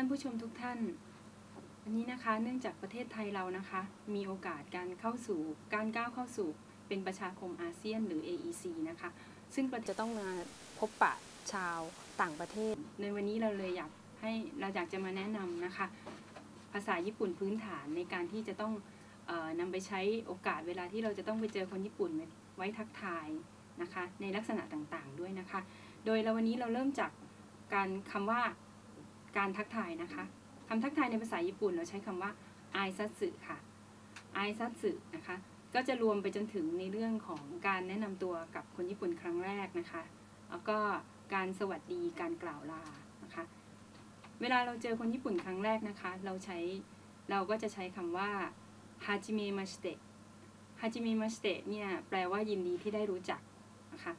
านผู้ชมทุกท่านวันนี้นะคะเนื่องจากประเทศไทยเรานะคะ มีโอกาสการเข้าสู่การก้าวเข้าสู่เป็นประชาคมอาเซียนหรือ AEC นะคะ ซึ่งประเทศจะต้องมาพบปะชาวต่างประเทศ ในวันนี้เราเลยอยากให้เราอยากจะมาแนะนำนะคะ ภาษาญี่ปุ่นพื้นฐานในการที่จะต้องออนำไปใช้โอกาสเวลาที่เราจะต้องไปเจอคนญี่ปุ่นไว้ทักทายนะคะ ในลักษณะต่างๆด้วยนะคะ โดยเราวันนี้เราเริ่มจากการคำว่า การทักทายนะคะคำทักทายในภาษาญี่ปุ่นเราใช้คำว่าไอซัตสึค่ะไอซัตสึนะคะก็จะรวมไปจนถึงในเรื่องของการแนะนำตัวกับคนญี่ปุ่นครั้งแรกนะคะ แล้วก็การสวัสดีการกล่าวลานะคะ เวลาเราเจอคนญี่ปุ่นครั้งแรกนะคะ เราใช้เราก็จะใช้คำว่าฮาจิเมมาสเตะฮาจิเมมาสเตะเนี่ยแปลว่ายินดีที่ได้รู้จักนะคะ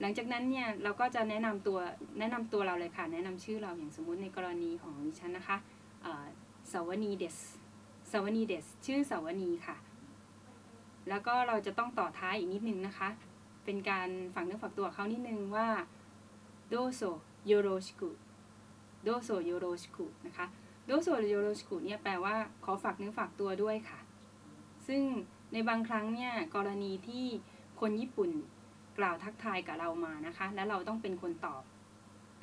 หลังจากนั้นเนี่ยเราก็จะแนะนำตัวแนะนำตัวเราเลยค่ะ แนะนำชื่อเราอย่างสมมุติในกรณีของดิฉันนะคะเอ่อสาวนีเดสสาวนีเดสชื่อสาวนีค่ะ แล้วก็เราจะต้องต่อท้ายอีกนิดนึงนะคะ เป็นการฝังเนื้อฝักตัวเขานิดนึงว่าโดโซโยโรชิกุโดโซโยโรชิกุนะคะโดโซโยโรชิกุเนี่ยแปลว่าขอฝากเนื้อฝากตัวด้วยค่ะ ซึ่งในบางครั้งเนี่ยกรณีที่คนญี่ปุ่น กล่าวทักทายกับเรามานะคะ แล้วเราต้องเป็นคนตอบ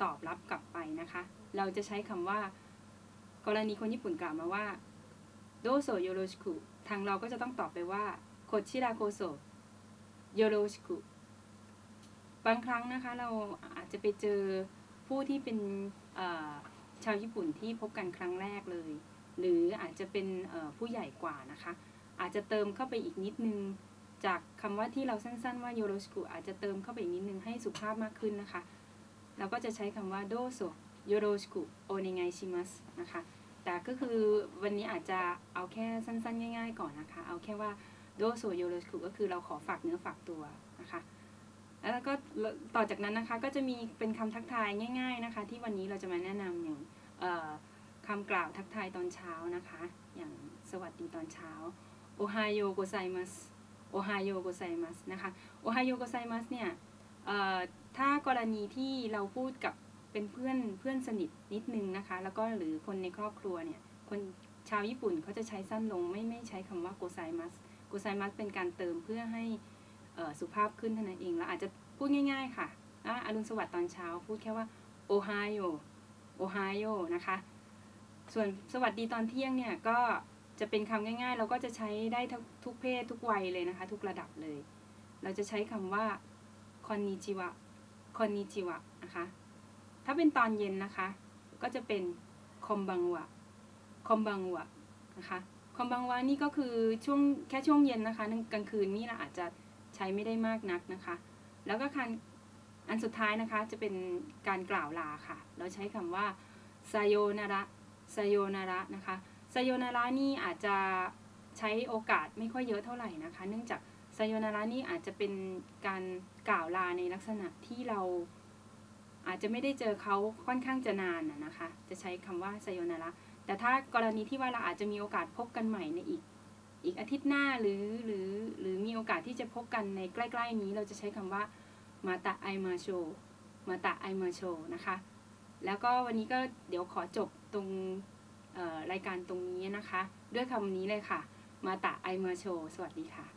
ตอบรับกลับไปนะคะ เราจะใช้คำว่า กรณีคนญี่ปุ่นกล่าวมาว่าโดโซโยโรชิกุทางเราก็จะต้องตอบไปว่าโคชิราโกโซโยโรชิกุบางครั้งนะคะเราอาจจะไปเจอผู้ที่เป็นชาวญี่ปุ่นที่พบกันครั้งแรกเลย หรืออาจจะเป็นผู้ใหญ่กว่านะคะ อาจจะเติมเข้าไปอีกนิดนึง จากคำว่าที่เราสั้นๆว่าโยโรชิกุอาจจะเติมเข้าไปอีกนิดนึงให้สุภาพมากขึ้นนะคะเราก็จะใช้คำว่าโดโซโยโรชิกุโอเนไงชิมัสนะคะแต่ก็คือวันนี้อาจจะเอาแค่สั้นๆ ง่าย ๆ ก่อนนะคะ เอาแค่ว่าโดโซโยโรชิกุก็คือเราขอฝากเนื้อฝากตัวนะคะแล้วก็ต่อจากนั้นนะคะก็จะมีเป็นคำทักทายง่าย ๆนะคะ ที่วันนี้เราจะมาแนะนำอย่างคำกล่าวทักทายตอนเช้านะคะ อย่างสวัสดีตอนเช้าโอไฮโอโกไซมัส โอไฮโอโกไซมัสนะคะโอไฮโอโกไซมัสเนี่ยถ้ากรณีที่เราพูดกับเป็นเพื่อนเพื่อนสนิทนิดนึงนะคะ แล้วก็หรือคนในครอบครัวเนี่ยคนชาวญี่ปุ่นเขาจะใช้สั้นลงไม่ไม่ใช้คำว่าโกไซมัสโกไซมัสเป็นการเติมเพื่อให้สุภาพขึ้นเท่านั้นเอง แล้วอาจจะพูดง่าย ๆ ค่ะอะอรุณสวัสดิ์ตอนเช้าพูดแค่ว่าโอไฮโอโอไฮโอนะคะ ส่วนสวัสดีตอนเที่ยงเนี่ยก็ จะเป็นคำง่าย ๆ เราก็จะใช้ได้ทุกทุกเพศทุกวัยเลยนะคะ ทุกระดับเลย เราจะใช้คำว่าคอนนิจิวะคอนนิจิวะนะคะ ถ้าเป็นตอนเย็นนะคะ ก็จะเป็นคอมบังวะคอมบังวะนะคะคอมบังวะนี่ก็คือช่วงแค่ช่วงเย็นนะคะกลางคืนนี่เราอาจจะใช้ไม่ได้มากนักนะคะ แล้วก็คันอันสุดท้ายนะคะจะเป็นการกล่าวลาค่ะ เราใช้คำว่าไซโยนาระไซโยนาระนะคะ ซโยนาระนี่อาจจะใช้โอกาสไม่ค่อยเยอะเท่าไหร่นะคะ เนื่องจากไซโยนาระนี่อาจจะเป็นการกล่าวลาในลักษณะที่เราอาจจะไม่ได้เจอเขาค่อนข้างจะนานนะคะ จะใช้คำว่าไซโยนาระแต่ถ้ากรณีที่ว่าเราอาจจะมีโอกาสพบกันใหม่ในอีก อีกอาทิตย์หน้าหรือหรือหรือมีโอกาสที่จะพบกันในใกล้ ๆ นี้ เราจะใช้คำว่ามาตะไอมาโชมาตะไอมาโชนะคะ แล้วก็วันนี้ก็เดี๋ยวขอจบตรง รายการตรงนี้นะคะ ด้วยคำนี้เลยค่ะ มาตะไอมาโชสวัสดีค่ะ